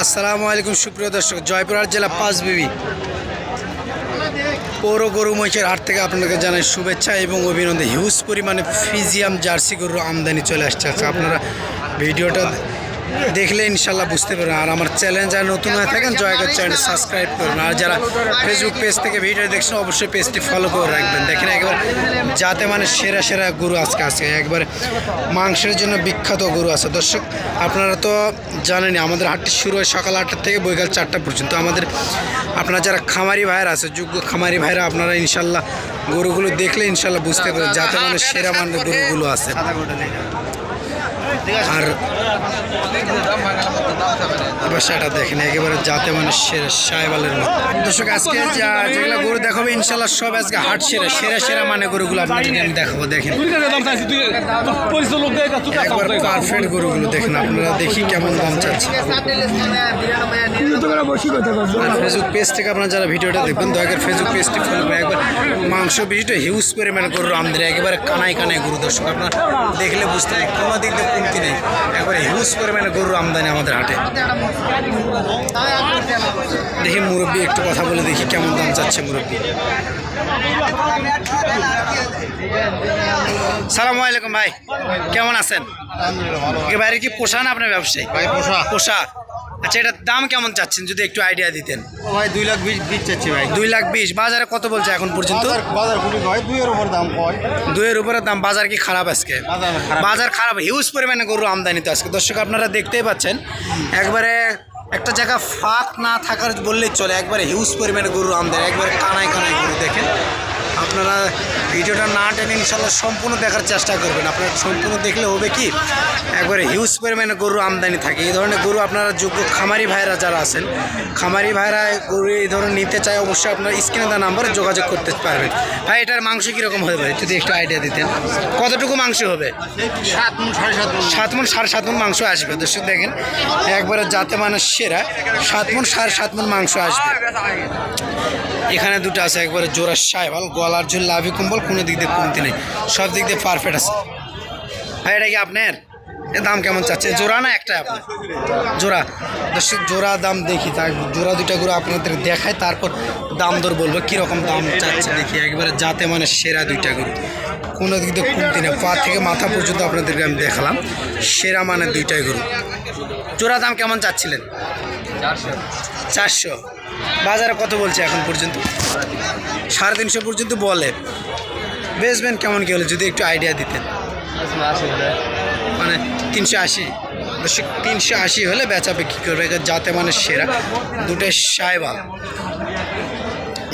আসসালামু আলাইকুম, সুপ্রিয় দর্শক। জয়পুরহাট জেলা পাঁচবিবি পৌর গরু মহিষের হাট থেকে আপনাদেরকে জানাই শুভেচ্ছা এবং অভিনন্দন। হিউজ পরিমাণে ফিজিয়াম জার্সি গরুর আমদানি চলে আসছে। আচ্ছা আপনারা ভিডিওটা দেখলে ইনশাল্লাহ বুঝতে পারবেন। আর আমার চ্যানেল যারা নতুন হয়ে থাকেন জয়গর চ্যানেল সাবস্ক্রাইব করুন। আর যারা ফেসবুক পেজ থেকে ভিডিও দেখছেন, অবশ্যই পেজটি ফলো করে রাখবেন। দেখেন একবার যাতে মানে সেরা সেরা গরু আজকে আছে। একবার মাংসের জন্য বিখ্যাত গরু আছে। দর্শক, আপনারা তো জানেনই, আমাদের হাটটি শুরু হয় সকাল আটটা থেকে বৈকাল চারটা পর্যন্ত। আমাদের আপনারা যারা খামারি ভাইরা আছে, যোগ্য খামারি ভাইরা আপনারা ইনশাল্লাহ গরুগুলো দেখলে ইনশাল্লাহ বুঝতে পারেন যাতে মানে সেরা মানের গরুগুলো আছে। আর সেটা দেখেন, একেবারে যাতে মানে সেরা সাহেবালের মতো। দর্শক, আজকে যা যেগুলো গরু দেখাবো ইনশাল্লাহ সব আজকে হাট সেরা সেরা সেরা মানে গরুগুলো আপনাদেরকে আমি দেখাবো, দেখেন। একবার পারফেক্ট গরুগুলো দেখেন, আপনারা দেখি কেমন দাম চাচ্ছে। ফেসবুক পেজ থেকে আপনারা যারা ভিডিওটা দেখবেন, দয়া করে ফেসবুক পেজটি ফলো করে একবার মাংস বেশিটা হিউজ পরিমাণে গরুর আমদানি, একেবারে কানায় কানায় গরু। দর্শক, আপনারা দেখলে বুঝতে পারেন কোনো দিক কমতি নেই। একবারে হিউজ পরিমাণে গরুর আমদানি আমাদের হাটে। দেখি মুরব্বী একটু কথা বলে দেখি কেমন দাম চাচ্ছে মুরব্বী। সালাম আলাইকুম ভাই কেমন আছেন? এবারে কি পোষা না আপনার ব্যবসায়ী? ভাই পোষা। পোষা। আচ্ছা এটার দাম কেমন চাচ্ছেন? যদি একটু আইডিয়া দিতেন। ভাই দুই লাখ বিশ বিশ চাচ্ছি ভাই। দুই লাখ বিশ। বাজারে কত বলছে এখন পর্যন্ত? বাজার বাজার খুবই হয় দুইয়ের উপর দাম কয় দুইয়ের উপরে দাম। বাজার কি খারাপ আজকে? বাজার খারাপ। বাজার খারাপ। হিউজ পরিমাণে গরু আমদানি তো আজকে। দর্শক আপনারা দেখতেই পাচ্ছেন একবারে একটা জায়গা ফাঁক না থাকার বললেই চলে। একবারে হিউজ পরিমাণে গরু আমদানি। একবারে কানায় কানায় গরু দেখেন। আপনারা ভিডিওটা না টেনে ইনশাল্লাহ সম্পূর্ণ দেখার চেষ্টা করবেন। আপনারা সম্পূর্ণ দেখলে হবে কি একবারে হিউজ পরিমাণে গরু আমদানি থাকে। এই ধরনের গরু আপনারা যোগ্য খামারি ভাইরা যারা আছেন খামারি ভাইরা গরু এই ধরনের নিতে চায় অবশ্যই আপনার স্ক্রিনে দেওয়া নাম্বারে যোগাযোগ করতে পারবেন। ভাই এটার মাংস কীরকম হবে ভাই? যদি একটু আইডিয়া দিতেন। কতটুকু মাংস হবে? সাত মন সাড়ে সাত মন। সাত মন সাড়ে সাত মন মাংস আসবে। দর্শক দেখেন একবারে যাতে মানুষ সেরা সাত মন সাড়ে সাত মন মাংস আসবে। এখানে দুটো আছে একবারে জোড়া সাহেবাল গলার জন্য লাভি কম্বল, কোনো দিক দিয়ে কমতি নেই। সব দিক দিয়ে পারফেক্ট আছে। ভাই, এটা কি আপনার? দাম কেমন চাচ্ছে? জোড়া না একটা? আপনার জোড়া। দর্শক, জোড়া দাম দেখি, তার জোড়া দুটা করে আপনাদের দেখায় তারপর দাম দর বলব, কীরকম দাম চাচ্ছে দেখি। একবারে যাতে মানে সেরা দুইটা গরু। কোনো দিক দিয়ে কমতি না পা থেকে মাথা পর্যন্ত আপনাদেরকে আমি দেখালাম, সেরা মানে দুইটাই গরু। জোড়া দাম কেমন চাচ্ছিলেন? চারশো। বাজারে কত বলছে এখন পর্যন্ত? সাড়ে তিনশো পর্যন্ত বলে। বেচবেন কেমন কি হলে? যদি একটু আইডিয়া দিতেন। মানে তিনশো আশি। তিনশো আশি হলে বেচা বিক্রি করবে। যাতে মানে সেরা দুটো সাইবাল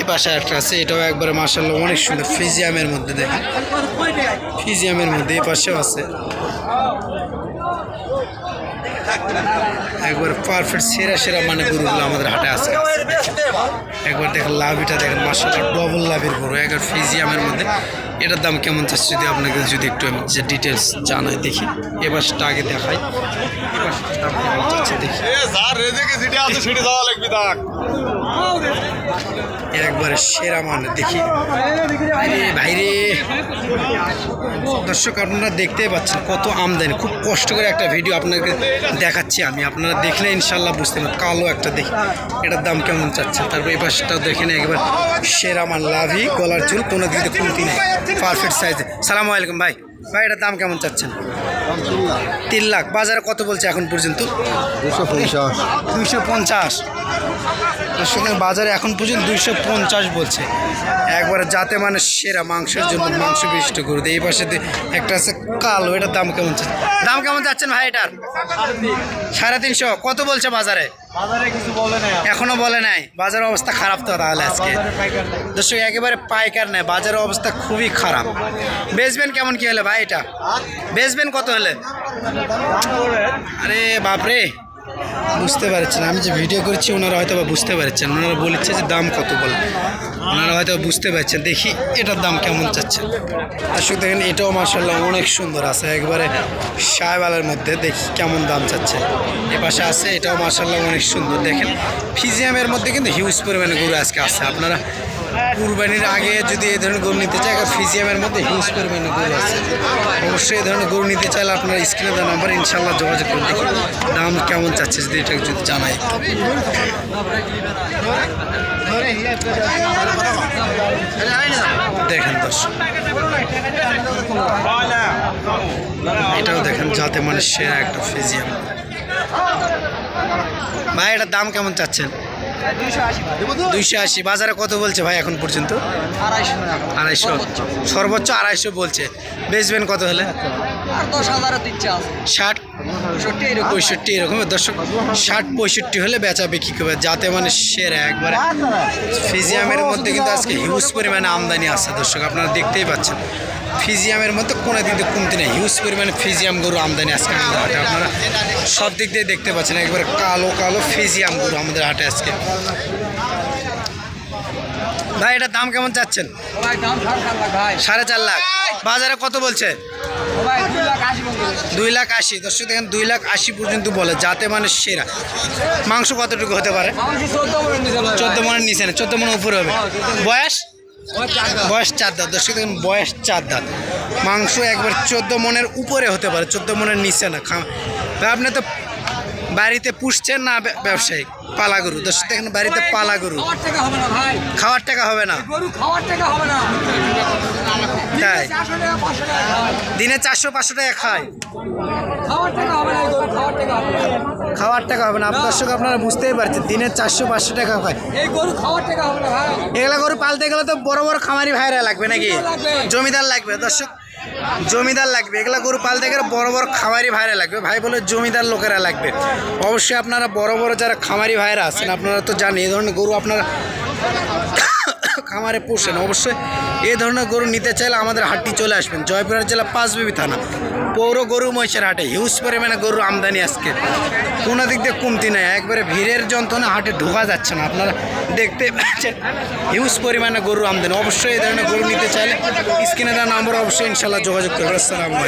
এ পাশে একটা আছে, এটাও একবারে মার্শাল্লাহ অনেক সুন্দর। ফিজিয়ামের মধ্যে দেখেন। ফিজিয়ামের মধ্যে এ পাশেও আছে। একবার পারফেক্ট সেরা সেরা মানে গরুগুলো আমাদের হাটে আছে। একবার দেখেন লাভিটা দেখেন মার্শাল্লাহ ডবল লাভের গরু, একবার ফিজিয়ামের মধ্যে। এটার দাম কেমন চাচ্ছে যদি আপনাকে যদি একটু আমি যে ডিটেলস জানাই দেখি এবার সেটা আগে দেখাই। দেখি। একবারে সেরা মানে দেখি। ভাইরে দর্শক, আপনারা দেখতেই পাচ্ছেন কত আমদানি, খুব কষ্ট করে একটা ভিডিও আপনাকে দেখাচ্ছি আমি। আপনারা দেখলে ইনশাল্লাহ বুঝতে পারেন কালো একটা দেখি, এটার দাম কেমন চাচ্ছে তারপর এই পাশটাও দেখেন, একবার সেরা মান লাভি, গলার চুল, কোনো দিকে কমতি নেই। পারফেক্ট সাইজে সালামু আলাইকুম ভাই। ভাই, এটার দাম কেমন চাচ্ছেন? তিন লাখ। বাজারে কত বলছে এখন পর্যন্ত? দুশো পঞ্চাশ। দুইশো পঞ্চাশ। সুতরাং বাজারে এখন পর্যন্ত দুইশো পঞ্চাশ বলছে। একবারে যাতে মানে সেরা মাংসের জন্য মাংস বিশিষ্ট গরু। এই পাশে একটা আছে কালো, এটার দাম কেমন দাম কেমন যাচ্ছেন ভাই এটার? সাড়ে তিনশো। কত বলছে বাজারে? এখনও বলে নাই। বাজারের অবস্থা খারাপ তো তাহলে আজকে। দর্শক, একেবারে পাইকার নেই। বাজারের অবস্থা খুবই খারাপ। বেচবেন কেমন কি হলে ভাই এটা? বেচবেন কত হলে? আরে বাপরে! বুঝতে পারছেন। আমি যে ভিডিও করছি, ওনারা হয়তো বা বুঝতে পারছেন। ওনারা বলেছে যে দাম কত বলে। ওনারা হয়তো বুঝতে পারছেন। দেখি এটার দাম কেমন চাচ্ছে দর্শক, দেখেন, এটাও মার্শাল্লাহ অনেক সুন্দর আছে। একবারে সাহেবালের মধ্যে। দেখি কেমন দাম চাচ্ছে। এ পাশে আছে, এটাও মার্শাল্লাহ অনেক সুন্দর। দেখেন, ফিজিয়ামের মধ্যে কিন্তু হিউজ পরিমাণে গরু আজকে আছে। আপনারা কুরবানির আগে যদি এই ধরনের গরু নিতে চায় ফিজিয়ামের মধ্যে হিউজ পরিমাণে গরু আছে। অবশ্যই এই ধরনের গরু নিতে চাইলে আপনার স্ক্রিনে দেওয়া নাম্বার ইনশাল্লাহ যোগাযোগ করে দেখুন দাম কেমন চাচ্ছে যদি এটা যদি জানাই। দেখেন দর্শক, এটাও দেখেন যাতে মানে সেরা একটা ফিজিয়াম। ভাই, এটার দাম কেমন চাচ্ছেন? দুইশো আশি বাজারে কত বলছে ভাই এখন পর্যন্ত? আড়াইশো সর্বোচ্চ। আড়াইশো বলছে। বেচবেন কত হলে? ষাট পঁয়ষট্টি এরকম দর্শক ষাট পঁয়ষট্টি হলে বেচা বিক্রি করবে যাতে মানে সেরা একবারে। ফিজিয়ামের মধ্যে কিন্তু আজকে হিউজ পরিমাণে আমদানি আছে দর্শক আপনারা দেখতেই পাচ্ছেন। ফিজিয়ামের মধ্যে কোনো দিক দিয়ে কমতি নেই হিউজ পরিমাণে ফিজিয়াম গরু আমদানি আজকে আমাদের হাটে। আপনারা সব দিক দিয়ে দেখতে পাচ্ছেন একবারে কালো কালো ফিজিয়াম গরু আমাদের হাটে আজকে। ভাই এটার দাম কেমন চাচ্ছেন? ভাই। সাড়ে চার লাখ। বাজারে কত বলছে? দুই লাখ আশি, দর্শক দেখেন, দুই লাখ আশি পর্যন্ত বলে, যাতে মানে সেরা। মাংস কতটুকু হতে পারে? চোদ্দ মনে মনের নিচে না, চোদ্দ মনের উপরে হবে। বয়স? বয়স চার দাঁত। দর্শক দেখেন, বয়স চার দাঁত। মাংস একবার চোদ্দ মনের উপরে হতে পারে, চোদ্দ মনের নিচে না খা আপনি তো বাড়িতে পুষছেন না ব্য- ব্যবসায়িক পালা গরু দর্শক, দেখেন বাড়িতে পালা গরু খাওয়ার টাকা হবে না। তাই। দিনে চারশো, পাঁচশো টাকা খায়। খাওয়ার টাকা হবে না। দর্শক, আপনারা বুঝতেই পারছেন, দিনে চারশো, পাঁচশো টাকা খায়। এগুলা গরু পালতে গেলে তো বড় বড় খামারি ভাইরা লাগবে নাকি? জমিদার লাগবে। দর্শক জমিদার লাগবে। এগুলা গরু পালতে গেলে বড় বড় খামারি ভাইরা লাগবে। ভাই বলে জমিদার লোকেরা লাগবে। অবশ্যই আপনারা বড় বড় যারা খামারি ভাইরা আছেন, আপনারা তো জানেন, এই ধরনের গরু আপনারা খামারে পোষেন অবশ্যই এই ধরনের গরু নিতে চাইলে আমাদের হাটটি চলে আসবেন। জয়পুরহাট জেলা পাঁচবিবি থানা। পৌর গরু মহিষের হাটে হিউজ পরিমাণে গরুর আমদানি আজকে। কোনো দিক দিয়ে কমতি নেই। একবারে ভিড়ের যন্ত্রণা হাটে ঢোকা যাচ্ছে না। আপনারা দেখতে পাচ্ছেন হিউজ পরিমাণে গরুর আমদানি। অবশ্যই এই ধরনের গরু নিতে চাইলে স্ক্রিনে দেওয়া নাম্বার অবশ্যই ইনশাল্লাহ যোগাযোগ করবেন। আসসালামু